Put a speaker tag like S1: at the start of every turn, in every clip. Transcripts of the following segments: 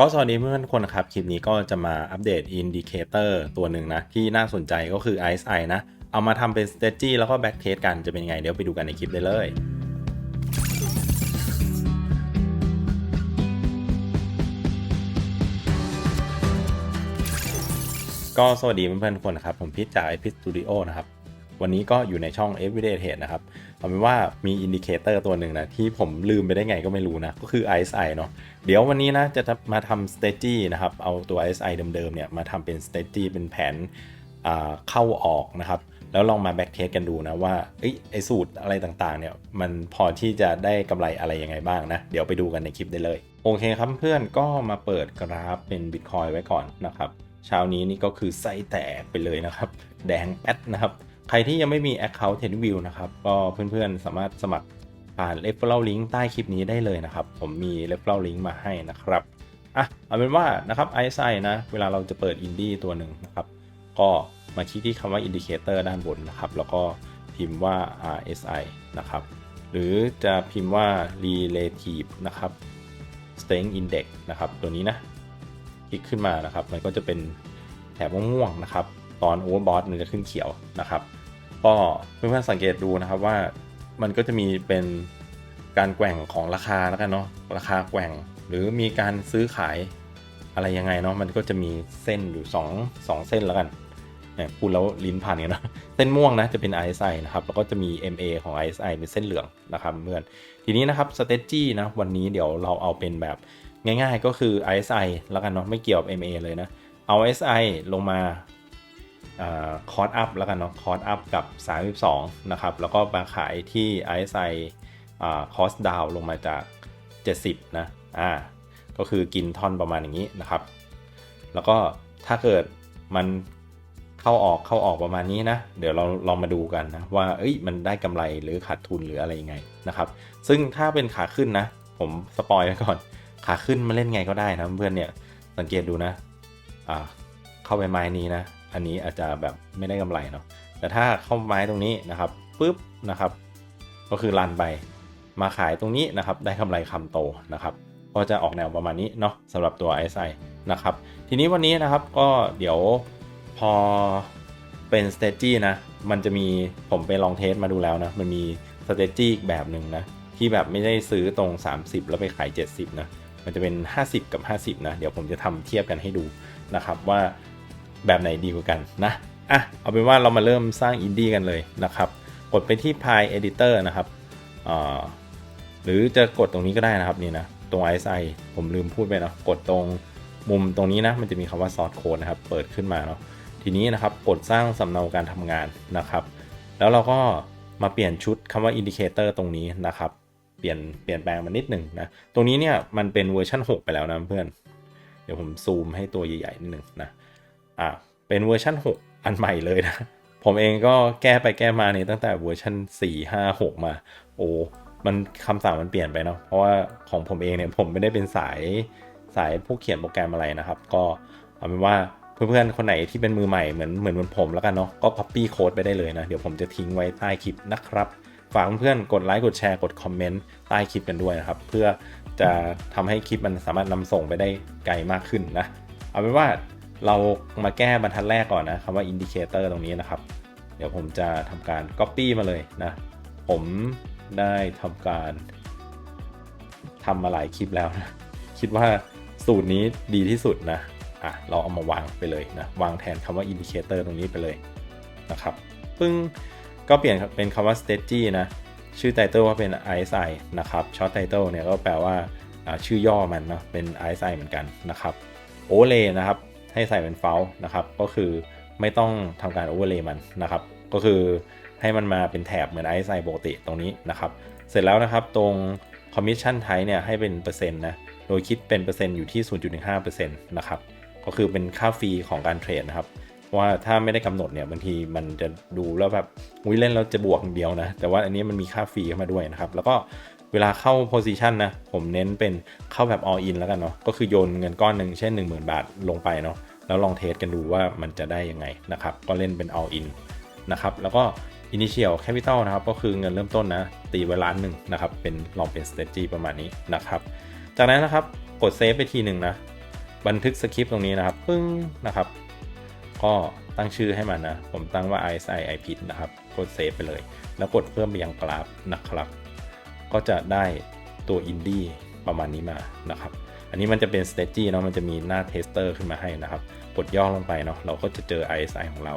S1: ก็สวัสดีเพื่อนๆทุกคนนะครับ คลิปนี้ก็จะมาอัปเดตอินดิเคเตอร์ตัวหนึ่งนะ ที่น่าสนใจก็คือ RSI นะ เอามาทำเป็น s t a g e แล้วก็ back test กันจะเป็นยังไง เดี๋ยวไปดูกันในคลิปได้เลยก็สวัสดีเพื่อนๆทุกคนนะครับ ผมพิชจาก i p i Studio นะครับ วันนี้ก็อยู่ในช่อง Everyday Trade นะครับเอาเป็นว่ามีอินดิเคเตอร์ตัวหนึ่งนะ ที่ผมลืมไปได้ไงก็ไม่รู้นะ ก็คือ RSI เนาะเดี๋ยววันนี้นะ จะมาทำ s t a g e นะครับ เอาตัว RSI เดิมๆเนี่ยมาทำเป็น s t a g e เป็นแผนเข้าออกนะครับ แล้วลองมาแบ็กเทสกันดูนะว่าไอสูตรอะไรต่างๆเนี่ยมันพอที่จะได้กำไรอะไรยังไงบ้างนะ เดี๋ยวไปดูกันในคลิปได้เลย โอเคครับเพื่อนก็มาเปิดกราฟเป็น Bitcoin ไว้ก่อนนะครับเช้านี้นี่ก็คือไส้แตกไปเลยนะครับ แดงแป๊ดนะครับ ใครที่ยังไม่มี Account t e d v i e w นะครับ ก็เพื่อนๆ สามารถสมัครผ่าน referral link ใต้คลิปนี้ได้เลยนะครับ ผมมี referral link มาให้นะครับอะเอาเป็นว่านะครับ ISI นะ เวลาเราจะเปิดอินดี้ตัวหนึ่งนะครับ ก็มาคลิกที่คำว่า Indicator ด้านบนนะครับ แล้วก็พิมพ์ว่า RSI นะครับ หรือจะพิมพ์ว่า Relative นะครับ Strength Index นะครับ ตัวนี้นะ คลิกขึ้นมานะครับ มันก็จะเป็นแถบม่วงๆนะครับ ตอน Overbought มันจะขึ้นเขียวนะครับ ก็เพื่อนๆสังเกตดูนะครับว่ามันก็จะมีเป็นการแกว่งของราคาแล้วกันเนาะราคาแกว่งหรือมีการซื้อขายอะไรยังไงเนาะมันก็จะมีเส้นอยู่2 2เส้นแล้วกันเนี่ยพูดแล้วลิ้นพันกันเนาะเส้นม่วงนะจะเป็น RSI นะครับแล้วก็จะมี MA ของ RSI เป็นเส้นเหลืองนะครับเพื่อนทีนี้นะครับ s t a g e นะวันนี้เดี๋ยวเราเอาเป็นแบบง่ายๆก็คือ RSI แล้วกันเนาะไม่เกี่ยวกับ MA เลยนะเอา RSI ลงมา คอร์สอัพแล้วกันเนาะคอร์สอัพกับ 32 นะครับ แล้วก็มาขายที่ RSI คอร์สดาวลงมาจาก 70 นะ อ่า ก็คือกินท่อนประมาณอย่างนี้นะครับ แล้วก็ถ้าเกิดมันเข้าออกเข้าออกประมาณนี้นะ เดี๋ยวเราลองมาดูกันนะ ว่าเอ้ยมันได้กำไรหรือขาดทุนหรืออะไรยังไงนะครับ ซึ่งถ้าเป็นขาขึ้นนะ ผมสปอยไว้ก่อน ขาขึ้นมาเล่นไงก็ได้นะเพื่อนเนี่ยสังเกตดูนะ อ่า เข้าไปไม้นี้นะ อันนี้อาจจะแบบไม่ได้กำไรเนาะแต่ถ้าเข้าไม้ตรงนี้นะครับปุ๊บนะครับ ก็คือรันไปมาขายตรงนี้นะครับ ได้กำไรคำโตนะครับ ก็จะออกแนวประมาณนี้เนาะสำหรับตัว RSI นะครับ ทีนี้วันนี้นะครับก็เดี๋ยวพอเป็น s t a g e นะ มันจะมีผมไปลองเทสมาดูแล้วนะ มันมี s t a g e อีกแบบหนึ่งนะ ที่แบบไม่ได้ซื้อตรง 30 แล้วไปขาย 70 นะ มันจะเป็น 50 กับ 50 นะ เดี๋ยวผมจะทำเทียบกันให้ดูนะครับว่า แบบไหนดีกว่ากันนะอะเอาเป็นว่าเรามาเริ่มสร้างอินดี้กันเลยนะครับกดไปที่ Pi Editor นะครับหรือจะกดตรงนี้ก็ได้นะครับนี่นะตรง ISI ผมลืมพูดไปเนาะกดตรงมุมตรงนี้นะมันจะมีคำว่า Source Code นะครับเปิดขึ้นมาเนาะทีนี้นะครับกดสร้างสำเนาการทำงานนะครับ แล้วเราก็มาเปลี่ยนชุดคำว่า Indicator ตรงนี้นะครับ เปลี่ยนเปลี่ยนแปลงมานิดหนึ่งนะตรงนี้เนี่ยมันเป็นเวอร์ชัน6 ไปแล้วนะเพื่อน เดี๋ยวผมซูมให้ตัวใหญ่ๆนิดหนึ่งนะ อ่าเป็นเวอร์ชัน6 อันใหม่เลยนะ ผมเองก็แก้ไปแก้มาเนี่ยตั้งแต่เวอร์ชัน4 5 6 มา โอ้มันคำสั่งมันเปลี่ยนไปเนาะเพราะว่าของผมเองเนี่ยผมไม่ได้เป็นสายสายผู้เขียนโปรแกรมอะไรนะครับ ก็เอาเป็นว่าเพื่อนๆ คนไหนที่เป็นมือใหม่เหมือนเหมือนเหมือนผมแล้วกันเนาะก็ copy code ไปได้เลยนะ เดี๋ยวผมจะทิ้งไว้ใต้คลิปนะครับ ฝากเพื่อนๆกดไลค์กดแชร์กดคอมเมนต์ใต้คลิปกันด้วยนะครับ เพื่อจะทำให้คลิปมันสามารถนำส่งไปได้ไกลมากขึ้นนะ เอาเป็นว่า เรามาแก้บรรทัดแรกก่อนนะคำว่า indicator ตรงนี้นะครับ เดี๋ยวผมจะทำการ copy มาเลยนะ ผมได้ทำการทำมาหลายคลิปแล้วนะ คิดว่าสูตรนี้ดีที่สุดนะ อะ เราเอามาวางไปเลยนะ วางแทนคำว่า indicator ตรงนี้ไปเลยนะครับ ปึ้ง ก็เปลี่ยนเป็นคำว่า stage นะ ชื่อ title ว่าเป็น RSI นะครับ short title เนี่ยก็แปลว่าชื่อย่อมันเนาะ เป็น RSI เหมือนกันนะครับ overlay นะครับ ให้ใส่เป็น f a l นะครับ ก็คือไม่ต้องทำการ overlay มันนะครับ ก็คือให้มันมาเป็นแถบเหมือน RSI ปกติตรงนี้นะครับ เสร็จแล้วนะครับตรง commission type เนี่ยให้เป็นเปอร์เซ็นต์นะ โดยคิดเป็นเปอร์เซ็นต์อยู่ที่ 0.15%นะครับ ก็คือเป็นค่าฟรีของการเทรดนะครับ ว่าถ้าไม่ได้กำหนดเนี่ยบางทีมันจะดูแล้วแบบอุ้ยเล่นแล้วจะบวกเดียวนะ แต่ว่าอันนี้มันมีค่าฟรีเข้ามาด้วยนะครับ แล้วก็ เวลาเข้า position นะ ผมเน้นเป็นเข้าแบบ all in แล้วกันเนาะก็คือโยนเงินก้อนหนึ่งเช่น 10,000 บาทลงไปเนาะแล้วลองเทสกันดูว่ามันจะได้ยังไงนะครับ ก็เล่นเป็น all in นะครับแล้วก็ initial capital นะครับ ก็คือเงินเริ่มต้นนะ ตีไว้ล้านหนึ่งนะครับ เป็นลองเป็น strategy ประมาณนี้นะครับ จากนั้นนะครับกดเซฟไปทีหนึ่งนะ บันทึกสคริปต์ตรงนี้นะครับปึ้งนะครับ ก็ตั้งชื่อให้มันนะ ผมตั้งว่า ISI IP นะครับ กดเซฟไปเลย แล้วกดเพิ่มไปยังกราฟนะครับ ก็จะได้ตัวอินดี้ประมาณนี้มานะครับ อันนี้มันจะเป็น s t a g e เนาะมันจะมีหน้าเทสเตอร์ขึ้นมาให้นะครับกดย่อลงไปเนาะเราก็จะเจอ ISI ของเรา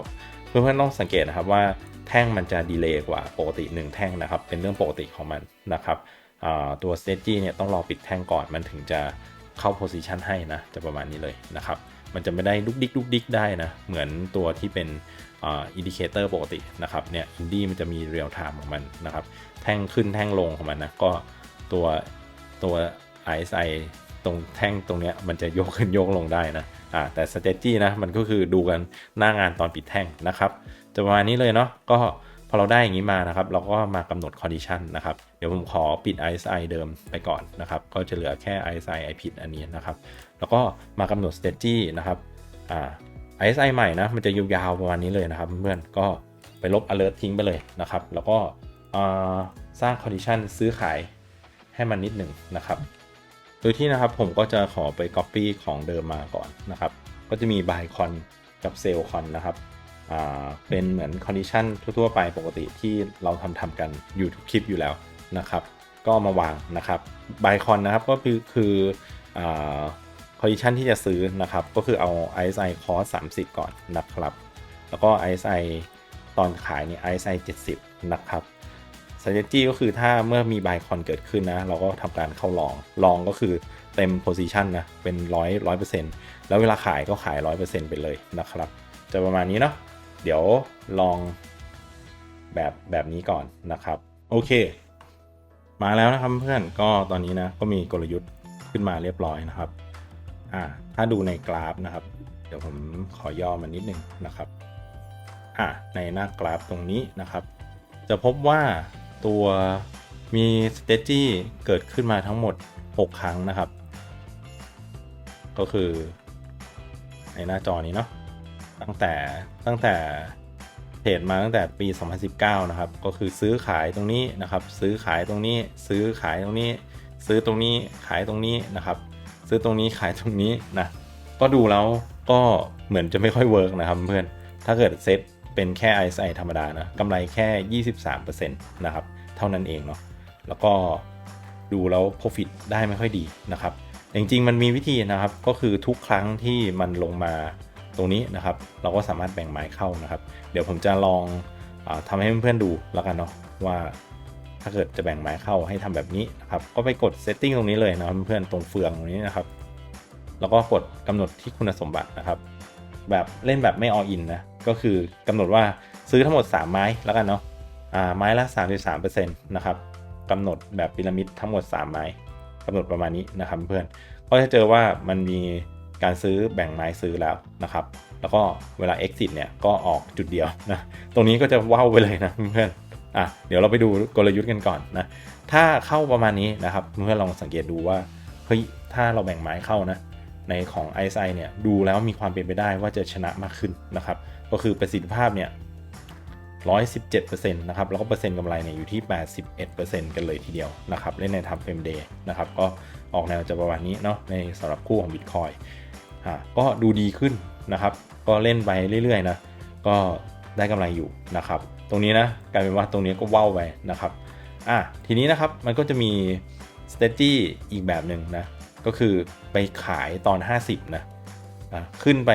S1: เพื่อนๆต้องสังเกตนะครับว่าแท่งมันจะดีเลย์กว่าปกติ 1 แท่งนะครับ เป็นเรื่องปกติของมันนะครับตัว s t a g e เนี่ยต้องรอปิดแท่งก่อนมันถึงจะเข้า position ให้นะ จะประมาณนี้เลยนะครับ มันจะไม่ได้ลุกดิกลุกดิกได้นะ เหมือนตัวที่เป็น อินดิเคเตอร์ปกตินะครับเนี่ยอินดี้มันจะมีเรียลไทม์ของมันนะครับ แท่งขึ้นแท่งลงของมันนะก็ตัวตัว RSI ตรงแท่งตรงเนี้ยมันจะโยกขึ้นโยกลงได้นะอ่าแต่สเตจี้นะมันก็คือดูกันหน้างานตอนปิดแท่งนะครับจะประมาณนี้เลยเนาะก็พอเราได้อย่างนี้มานะครับ เราก็มากำหนด condition นะครับ เดี๋ยวผมขอปิด RSI เดิมไปก่อนนะครับ ก็จะเหลือแค่ RSI i ผิดอันนี้นะครับ แล้วก็มากำหนด strategy นะครับ อ่า RSI ใหม่นะมันจะยาวๆประมาณนี้เลยนะครับเพื่อนๆก็ไปลบ alert ทิ้งไปเลยนะครับ แล้วก็สร้าง condition ซื้อขายให้มันนิดหนึ่งนะครับ โดยที่นะครับผมก็จะขอไป copy ของเดิมมาก่อนนะครับ ก็จะมี buy con กับ sell con นะครับเป็นเหมือน condition ทั่วๆ ไปปกติที่เราทำทำกันอยู่ทุกคลิปอยู่แล้วนะครับ ก็มาวางนะครับ buy con นะครับก็คือคือ อ condition ที่จะซื้อนะครับ ก็คือเอา ISI cost 30 ก่อนนะครับ แล้วก็ ISI ตอนขายเนี่ย ISI 70 นะครับ strategy ก็คือถ้าเมื่อมี buy con เกิดขึ้นนะ เราก็ทำการเข้าลอง ลองก็คือเต็ม position นะ เป็น 100 100%แล้วเวลาขายก็ขาย 100%ไปเลยนะครับ จะประมาณนี้เนาะ เดี๋ยวลองแบบแบบนี้ก่อนนะครับ โอเค มาแล้วนะครับเพื่อนก็ตอนนี้นะก็มีกลยุทธ์ขึ้นมาเรียบร้อยนะครับ อ่าถ้าดูในกราฟนะครับ เดี๋ยวผมขอย่อมานิดนึงนะครับอ่าในหน้ากราฟตรงนี้นะครับ จะพบว่าตัวมีสเตจี้เกิดขึ้นมาทั้งหมด 6 ครั้งนะครับ ก็คือในหน้าจอนี้เนาะตั้งแต่ตั้งแต่เทรดมาตั้งแต่ปี 2019 นะครับ ก็คือซื้อขายตรงนี้นะครับ ซื้อขายตรงนี้ ซื้อขายตรงนี้ ซื้อตรงนี้ขายตรงนี้นะครับ ซื้อตรงนี้ขายตรงนี้นะก็ดูแล้วก็เหมือนจะไม่ค่อยเวิร์กนะครับเพื่อนถ้าเกิดเซตเป็นแค่ ISI ธรรมดานะกำไรแค่ 23%นะครับเท่านั้นเองเนาะแล้วก็ดูแล้ว profit ได้ไม่ค่อยดีนะครับจริงๆ มันมีวิธีนะครับก็คือทุกครั้งที่มันลงมาตรงนี้นะครับ เราก็สามารถแบ่งไม้เข้านะครับ เดี๋ยวผมจะลองอทำให้เพื่อนๆดูแล้วกันเนาะว่า ถ้าเกิดจะแบ่งไม้เข้าให้ทำแบบนี้นะครับก็ไปกด setting ตรงนี้เลยนะครับเพื่อนๆตรงเฟืองตรงนี้นะครับ แล้วก็กดกำหนดที่คุณสมบัตินะครับ แบบเล่นแบบไม่ all in นะก็คือกำหนดว่าซื้อทั้งหมด 3 ไม้แล้วกันเนาะอ่าไม้ละ 33%นะครับกำหนดแบบพีระมิดทั้งหมด 3 ไม้กำหนดประมาณนี้นะครับเพื่อนก็จะเจอว่ามันมีการซื้อแบ่งไม้ซื้อแล้วนะครับ แล้วก็เวลา exit เนี่ยก็ออกจุดเดียวนะ ตรงนี้ก็จะว้าวไปเลยนะเพื่อน อะเดี๋ยวเราไปดูกลยุทธ์กันก่อนนะถ้าเข้าประมาณนี้นะครับเพื่อนลองสังเกตดูว่าเฮ้ยถ้าเราแบ่งไม้เข้านะในของ ISI เนี่ยดูแล้วมีความเป็นไปได้ว่าจะชนะมากขึ้นนะครับก็คือประสิทธิภาพเนี่ย117%นะครับแล้วก็เปอร์เซ็นต์กำไรเนี่ยอยู่ที่ 81%กันเลยทีเดียวนะครับเล่นในทำเฟรมเดย์นะครับก็ออกแนวจะประมาณนี้เนาะในสำหรับคู่ของ Bitcoin อ่าก็ดูดีขึ้นนะครับ ก็เล่นไปเรื่อยๆนะก็ได้กำไรอยู่นะครับ ตรงนี้นะกลายเป็นว่าตรงนี้ก็ว่าวไปนะครับอะทีนี้นะครับมันก็จะมี s t a t e อีกแบบหนึ่งนะก็คือไปขายตอน 50นะอะขึ้นไป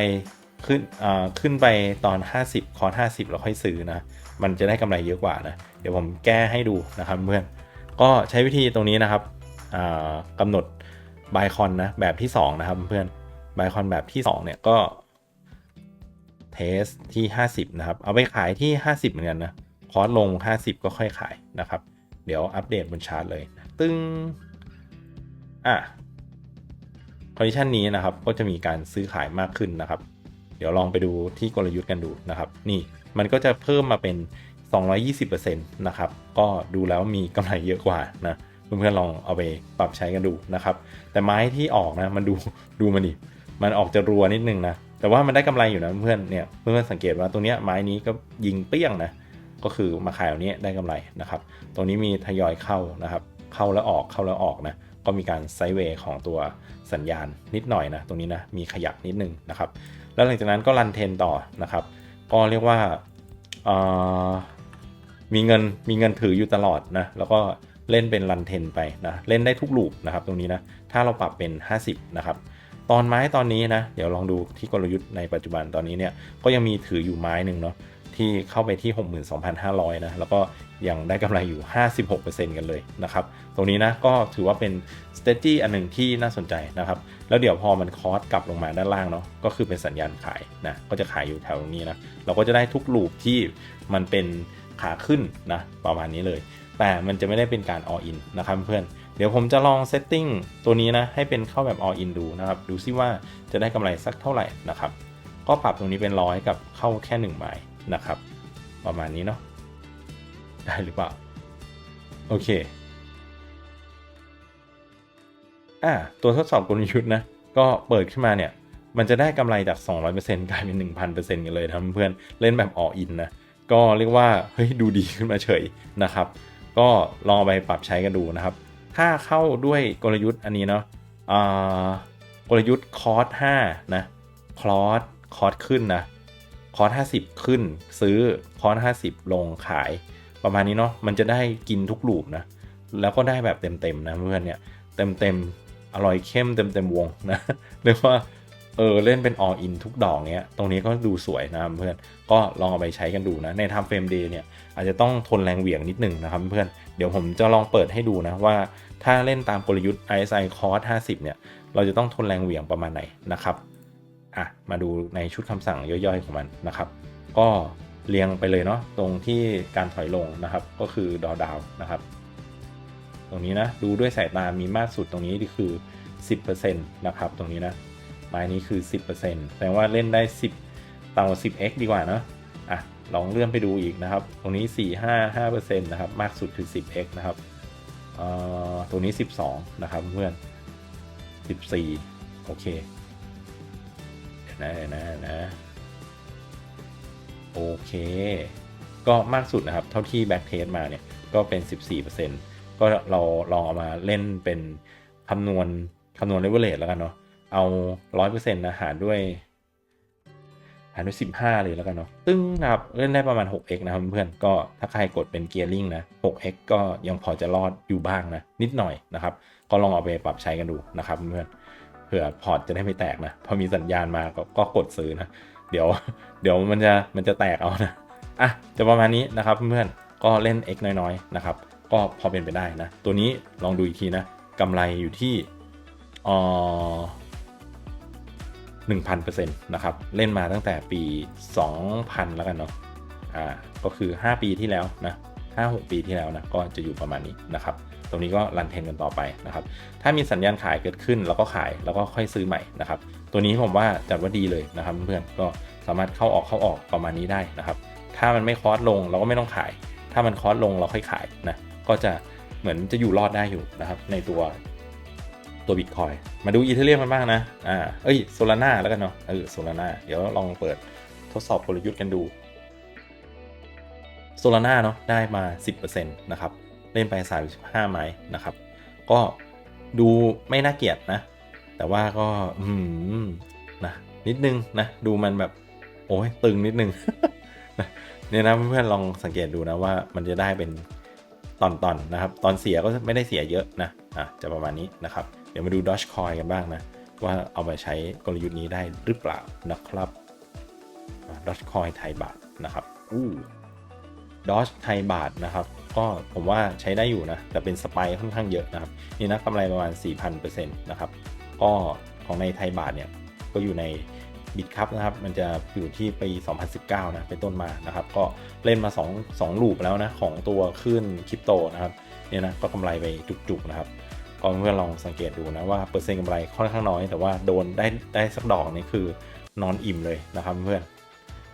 S1: ขึ้นอ่าขึ้นไปตอน 50 คอร์50 แล้วค่อยซื้อนะ มันจะได้กำไรเยอะกว่านะ เดี๋ยวผมแก้ให้ดูนะครับเพื่อน ก็ใช้วิธีตรงนี้นะครับอะกำหนดบายคอนนะแบบที่ 2 นะครับเพื่อนบายคอนแบบที่ 2 เนี่ยก็ เทสที่ 50 นะครับ เอาไปขายที่ 50 เหมือนกันนะ คอร์สลง 50 ก็ค่อยขายนะครับ เดี๋ยวอัปเดตบนชาร์ตเลย ตึ้งอะคอนดิชันนี้นะครับ ก็จะมีการซื้อขายมากขึ้นนะครับ เดี๋ยวลองไปดูที่กลยุทธ์กันดูนะครับ นี่มันก็จะเพิ่มมาเป็น 220%นะครับ ก็ดูแล้วมีกำไรเยอะกว่านะเพื่อนๆลองเอาไปปรับใช้กันดูนะครับ แต่ไม้ที่ออกนะมันดูดูมันดิมันออกจะรัวนิดนึงนะ แต่ว่ามันได้กำไรอยู่นะเพื่อนเนี่ยเพื่อนสังเกตว่าตัวเนี้ยไม้นี้ก็ยิงเปี้ยงนะก็คือมาขายเอานี้ได้กำไรนะครับตรงนี้มีทยอยเข้านะครับ เข้าแล้วออกเข้าแล้วออกนะก็มีการไซเวย์ของตัวสัญญาณนิดหน่อยนะตรงนี้นะมีขยับนิดนึงนะครับ แล้วหลังจากนั้นก็รันเทนต่อนะครับ ก็เรียกว่ามีเงินมีเงินถืออยู่ตลอดนะแล้วก็เล่นเป็นรันเทนไปนะเล่นได้ทุกลูปนะครับตรงนี้นะถ้าเราปรับเป็น 50 นะครับ ตอนไม้ตอนนี้นะ เดี๋ยวลองดูที่กลยุทธ์ในปัจจุบันตอนนี้เนี่ย ก็ยังมีถืออยู่ไม้หนึ่งเนาะที่เข้าไปที่ 62,500 นะ แล้วก็ยังได้กำไรอยู่ 56%กันเลยนะครับ ตรงนี้นะก็ถือว่าเป็น s t a t y อันหนึ่งที่น่าสนใจนะครับ แล้วเดี๋ยวพอมันคอสกลับลงมาด้านล่างเนาะ ก็คือเป็นสัญญาณขายนะ ก็จะขายอยู่แถวนี้นะ เราก็จะได้ทุกลูปที่มันเป็นขาขึ้นนะประมาณนี้เลย แต่มันจะไม่ได้เป็นการ all in นะครับเพื่อน เดี๋ยวผมจะลองเซตติ้งตัวนี้นะให้เป็นเข้าแบบ all in ดูนะครับ ดูซิว่าจะได้กำไรสักเท่าไหร่นะครับ ก็ปรับตรงนี้เป็นร้อยกับเข้าแค่1หมายนะครับ ประมาณนี้เนาะได้หรือเปล่า โอเคอ่าตัวทดสอบกลยุทธ์นะ ก็เปิดขึ้นมาเนี่ย มันจะได้กำไรจาก 200%กลายเป็น 1,000%กันเลยนะเพื่อนเล่นแบบ all in นะก็เรียกว่าเฮ้ยดูดีขึ้นมาเฉยนะครับ ก็ลองไปปรับใช้กันดูนะครับ ถ้าเข้าด้วยกลยุทธ์อันนี้เนาะอ่ากลยุทธ์คอร์ส5นะคอร์สคอร์สขึ้นนะคอร์ส50 ขึ้น ซื้อคอร์ส50 ลงขาย ประมาณนี้เนาะมันจะได้กินทุกลูปนะ แล้วก็ได้แบบเต็มๆนะเพื่อนเนี่ย เต็มๆอร่อยเข้มเต็มๆวงนะเรียกว่า เออเล่นเป็น all in ทุกดอกเนี้ยตรงนี้ก็ดูสวยนะเพื่อนก็ลองเอาไปใช้กันดูนะในทำเฟรมเดย์เนี่ยอาจจะต้องทนแรงเหวี่ยงนิดหนึ่งนะครับเพื่อนเดี๋ยวผมจะลองเปิดให้ดูนะว่า ถ้าเล่นตามกลยุทธ์ RSI Cross 50 เนี่ย เราจะต้องทนแรงเหวี่ยงประมาณไหนนะครับอะมาดูในชุดคำสั่งย่อยๆของมันนะครับ ก็เรียงไปเลยเนาะตรงที่การถอยลงนะครับ ก็คือดอดาวนะครับ ตรงนี้นะดูด้วยสายตามีมากสุดตรงนี้คือ 10%นะครับตรงนี้นะ ไม้นี้คือ 10%แปลว่าเล่นได้ 10 ต่ำกว่า 10x ดีกว่าเนาะอะลองเลื่อนไปดูอีกนะครับ ตรงนี้ 4 5 5%นะครับ มากสุดคือ 10x นะครับเอ่อตัวนี้ 12 นะครับเพื่อน 14 โอเคเดี๋ยวนะเดี๋ยวนะนะโอเค ก็มากสุดนะครับ เท่าที่แบ็กเทสมาเนี่ย ก็เป็น 14%ก็เราลองเอามาเล่นเป็นคำนวณคำนวณเลเวลเลตแล้วกันเนาะ เอา 100%นะหารด้วยหารด้วย 15 เลยแล้วกันเนาะตึ้งนะครับเล่นได้ประมาณ 6x นะครับเพื่อนก็ถ้าใครกดเป็นเกียร์ลิงนะ 6x ก็ยังพอจะรอดอยู่บ้างนะ นิดหน่อยนะครับ ก็ลองเอาไปปรับใช้กันดูนะครับเพื่อนเผื่อพอร์ตจะได้ไม่แตกนะ พอมีสัญญาณมาก็กกดซื้อนะ เดี๋ยวเดี๋ยวมันจะมันจะแตกเอานะอะจะประมาณนี้นะครับเพื่อนก็เล่น X น้อยๆนะครับก็พอเป็นไปได้นะ ตัวนี้ลองดูอีกทีนะกำไรอยู่ที่อหนึ่อ ร์เซ็นต์นะครับ เล่นมาตั้งแต่ปี 2000 แล้วกันเนาะอ่าก็คือ 5 ปีที่แล้วนะ5-6 ปีที่แล้วนะก็จะอยู่ประมาณนี้นะครับ ตรงนี้ก็รันเทนกันต่อไปนะครับ ถ้ามีสัญญาณขายเกิดขึ้นแล้วก็ขายแล้วก็ค่อยซื้อใหม่นะครับ ตัวนี้ผมว่าจัดว่าดีเลยนะครับเพื่อนก็สามารถเข้าออกเข้าออกประมาณนี้ได้นะครับ ถ้ามันไม่คอร์สลงเราก็ไม่ต้องขาย ถ้ามันคอร์สลงเราค่อยขายนะก็จะเหมือนจะอยู่รอดได้อยู่นะครับ ในตัว ตัวบิตคอยมาดูอีเทเรียมกันบ้างนะ อ่า เอ้ยโซลาร่าแล้วกันเนาะ เออโซลาร่าเดี๋ยวลองเปิดทดสอบกลยุทธ์กันดูโซลาร่าเนาะได้มา 10%นะครับ เล่นไป 35 ไม้นะครับ ก็ดูไม่น่าเกลียดนะ แต่ว่าก็อืมนะนิดนึงนะ ดูมันแบบ โอ้ยตึงนิดนึงเนี่ยนะเพื่อนๆลองสังเกตดูนะว่ามันจะได้เป็น ตอนๆนนะครับ ตอนเสียก็ไม่ได้เสียเยอะนะอะจะประมาณนี้นะครับ เดี๋ยวมาดู Dogecoin กันบ้างนะ ว่าเอาไปใช้กลยุทธ์นี้ได้หรือเปล่านะครับ Dogecoin ไทยบาทนะครับอู้ดอ e ไทยบาทนะครับ ก็ผมว่าใช้ได้อยู่นะ แต่เป็นสไปค่อนข้างเยอะนะครับ นี่นะกำไรประมาณ 4,000%นะครับ ก็ของในไทยบาทเนี่ย ก็อยู่ใน บิตครับนะครับ มันจะอยู่ที่ปี 2019 นะเป็นต้นมานะครับ ก็เล่นมา 2 2ลูปแล้วนะ ของตัวขึ้นคริปโตนะครับเนี่ยนะก็กำไรไปจุกๆนะครับก็เพื่อนลองสังเกตดูนะว่าเปอร์เซ็นต์กำไรค่อนข้างน้อย แต่ว่าโดนได้ได้สักดอกนี่คือนอนอิ่มเลยนะครับเพื่อน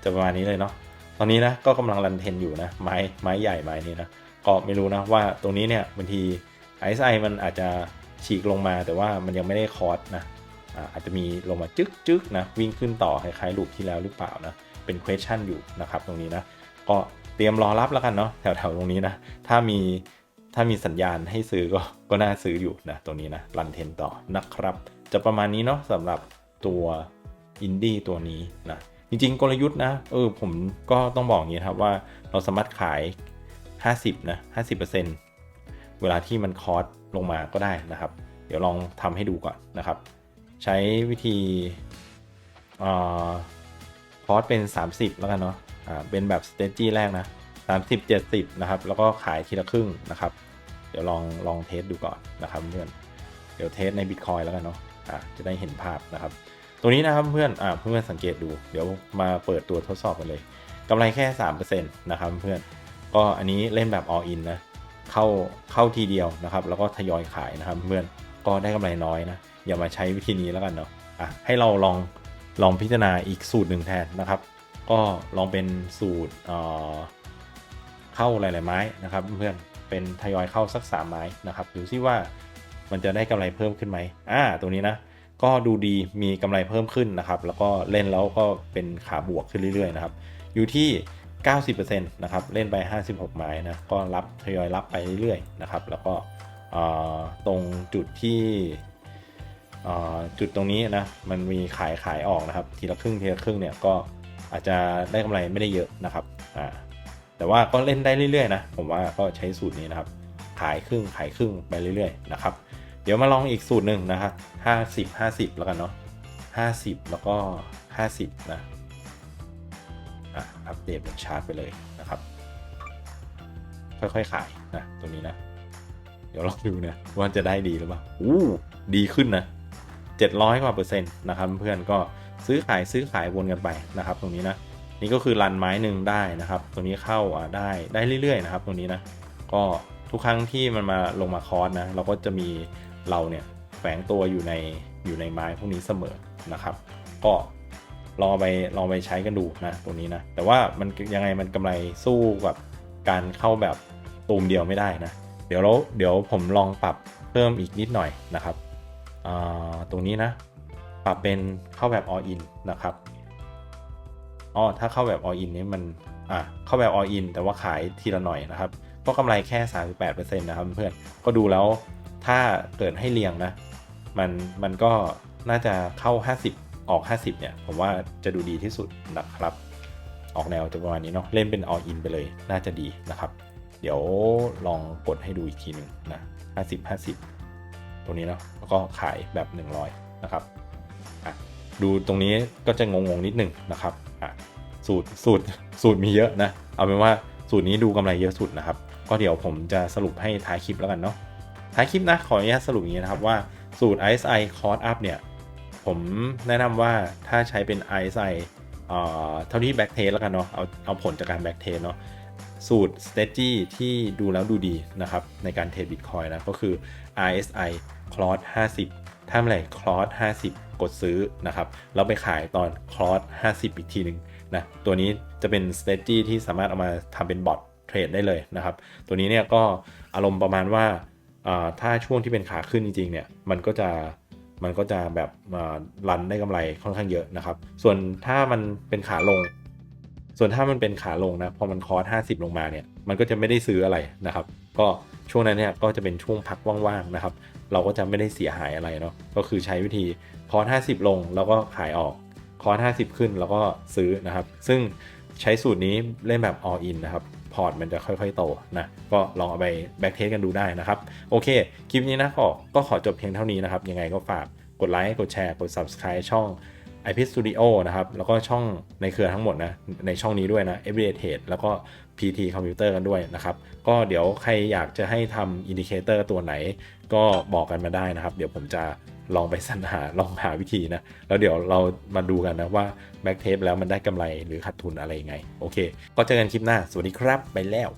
S1: จะประมาณนี้เลยเนาะตอนนี้นะก็กำลังรันเทนอยู่นะไม้ไม้ใหญ่ไม้นี้นะก็ไม่รู้นะว่าตรงนี้เนี่ยบางที RSI มันอาจจะฉีกลงมาแต่ว่ามันยังไม่ได้คอร์สนะ อาจจะมีลงมาจึ๊กจึ๊กนะวิ่งขึ้นต่อคล้ายๆลูกที่แล้วหรือเปล่านะเป็น question อยู่นะครับตรงนี้นะก็เตรียมรอรับแล้วกันเนาะแถวๆตรงนี้นะถ้ามีถ้ามีสัญญาณให้ซื้อก็ก็น่าซื้ออยู่นะตรงนี้นะรันเทนต่อนะครับ จะประมาณนี้เนาะสำหรับตัวอินดี้ตัวนี้นะจริงๆ กลยุทธ์นะเออผมก็ต้องบอกอย่างนี้ครับว่าเราสามารถขาย 50นะ50%เวลาที่มันคอร์สลงมาก็ได้นะครับ เดี๋ยวลองทำให้ดูก่อนนะครับ ใช้วิธีคอร์สเป็น 30 แล้วกันเนาะอ่าเป็นแบบสเตจี้แรกนะ 30 70 นะครับ แล้วก็ขายทีละครึ่งนะครับ เดี๋ยวลองลองเทสดูก่อนนะครับเพื่อนเดี๋ยวเทสใน Bitcoin แล้วกันเนาะอ่าจะได้เห็นภาพนะครับ ตัวนี้นะครับเพื่อนอ่าเพื่อนสังเกตดูเดี๋ยวมาเปิดตัวทดสอบกันเลยกำไรแค่ 3%นะครับเพื่อนก็อันนี้เล่นแบบ all in นะเข้าเข้าทีเดียวนะครับ แล้วก็ทยอยขายนะครับเพื่อนก็ได้กำไรน้อยนะ อย่ามาใช้วิธีนี้แล้วกันเนาะอะให้เราลองลองพิจารณาอีกสูตรหนึ่งแทนนะครับ ก็ลองเป็นสูตรเอ่อเข้าหลาย ๆ ไม้นะครับเพื่อนเป็นทยอยเข้าสัก3ไม้นะครับดูซิว่ามันจะได้กำไรเพิ่มขึ้นไหมอ่าตรงนี้นะก็ดูดีมีกำไรเพิ่มขึ้นนะครับ แล้วก็เล่นแล้วก็เป็นขาบวกขึ้นเรื่อย ๆ นะครับ อยู่ที่ 90%นะครับเล่นไป 56 ไม้นะก็รับทยอยรับไปเรื่อย ๆ นะครับ แล้วก็ตรงจุดที่ จุดตรงนี้นะมันมีขายขายออกนะครับ ทีละครึ่งทีละครึ่งเนี่ยก็อาจจะได้กำไรไม่ได้เยอะนะครับอ่าแต่ว่าก็เล่นได้เรื่อยๆนะผมว่าก็ใช้สูตรนี้นะครับ ขายครึ่งขายครึ่งไปเรื่อยๆนะครับเดี๋ยวมาลองอีกสูตรหนึ่งนะครับห้าสิบห้าสิบแล้วกันเนาะห้าสิบแล้วก็ห้าสิบนะอะอัปเดตบนชาร์ตไปเลยนะครับ ค่อยๆขายนะตรงนี้นะ เดี๋ยวลองดูนะว่าจะได้ดีหรือเปล่าอู้ดีขึ้นนะ 700 กว่าเปอร์เซ็นต์นะครับเพื่อนก็ซื้อขายซื้อขายวนกันไปนะครับ ตรงนี้นะนี่ก็คือรันไม้หนึ่งได้นะครับ ตรงนี้เข้าได้ได้เรื่อยๆนะครับ ตรงนี้นะก็ทุกครั้งที่มันมาลงมาคอร์สนะเราก็จะมีเราเนี่ยแฝงตัวอยู่ในอยู่ในไม้พวกนี้เสมอนะครับ ก็ลองไปลองไปใช้กันดูนะตรงนี้นะแต่ว่ามันยังไงมันกำไรสู้กับการเข้าแบบตูมเดียวไม่ได้นะ เดี๋ยวเราเดี๋ยวผมลองปรับเพิ่มอีกนิดหน่อยนะครับ ตรงนี้นะปรับเป็นเข้าแบบ all in นะครับอ๋อถ้าเข้าแบบ all in นี้มันอะเข้าแบบ all in แต่ว่าขายทีละหน่อยนะครับก็กำไรแค่ 38%นะครับเพื่อนก็ดูแล้วถ้าเกิดให้เรียงนะ มันมันก็น่าจะเข้า 50 ออก 50 เนี่ย ผมว่าจะดูดีที่สุดนะครับ ออกแนวจะประมาณนี้เนาะเล่นเป็น all in ไปเลย น่าจะดีนะครับ เดี๋ยวลองกดให้ดูอีกทีหนึ่งนะ 50 50 ตรงนี้เนาะแล้วก็ขายแบบ 100 นะครับอะดูตรงนี้ก็จะงงๆนิดหนึ่งนะครับอะสูตรสูตรสูตรมีเยอะนะ เอาเป็นว่าสูตรนี้ดูกำไรเยอะสุดนะครับ ก็เดี๋ยวผมจะสรุปให้ท้ายคลิปแล้วกันเนาะท้ายคลิปนะขออนุญาตสรุปอย่างนี้นะครับว่าสูตร ISI Cost Up เนี่ย ผมแนะนำว่าถ้าใช้เป็น ISI เท่าที่แบ็กเทสแล้วกันเนาะเอาเอาผลจากการแบ็กเทสเนาะสูตร s t a t e ที่ดูแล้วดูดีนะครับในการเทรดบิตคอยนะก็คือ RSI c l o s 50 ถ้าเมื่อไหร่ c l o s 50 กดซื้อนะครับแล้วไปขายตอน c l o s 50 อีกทีหนึ่งนะตัวนี้จะเป็น s t a t e ที่สามารถเอามาทำเป็นบอทเทรดได้เลยนะครับ ตัวนี้เนี่ยก็อารมณ์ประมาณว่าถ้าช่วงที่เป็นขาขึ้นจริงๆเนี่ยมันก็จะมันก็จะแบบรันได้กำไรค่อนข้างเยอะนะครับ ส่วนถ้ามันเป็นขาลง ส่วนถ้ามันเป็นขาลงนะพอมันคอร์ส50ลงมาเนี่ยมันก็จะไม่ได้ซื้ออะไรนะครับ ก็ ช่วงนั้นเนี่ยก็จะเป็นช่วงพักว่างๆนะครับ เราก็จะไม่ได้เสียหายอะไรเนาะก็คือใช้วิธีคอร์ส50 ลงแล้วก็ขายออกคอร์ส50 ขึ้นแล้วก็ซื้อนะครับ ซึ่งใช้สูตรนี้เล่นแบบ all in นะครับพอร์ตมันจะค่อยๆ โตนะ ก็ลองเอาไปแบ็กเทสกันดูได้นะครับ โอเค คลิปนี้นะก็ก็ขอจบเพียงเท่านี้นะครับ ยังไงก็ฝากกดไลค์ กดแชร์ กด Subscribe ช่อง i p Studio นะครับ แล้วก็ช่องในเครือทั้งหมดนะ ในช่องนี้ด้วยนะ Everyday Trade แล้วก็ PT Computer กันด้วยนะครับ ก็เดี๋ยวใครอยากจะให้ทำอินดิเคเตอร์ตัวไหน ก็บอกกันมาได้นะครับ เดี๋ยวผมจะลองไปสรรหาลองหาวิธีนะ แล้วเดี๋ยวเรามาดูกันนะว่าแบ็กเทปแล้วมันได้กำไรหรือขาดทุนอะไรยังไง โอเค ก็เจอกันคลิปหน้า สวัสดีครับ ไปแล้ว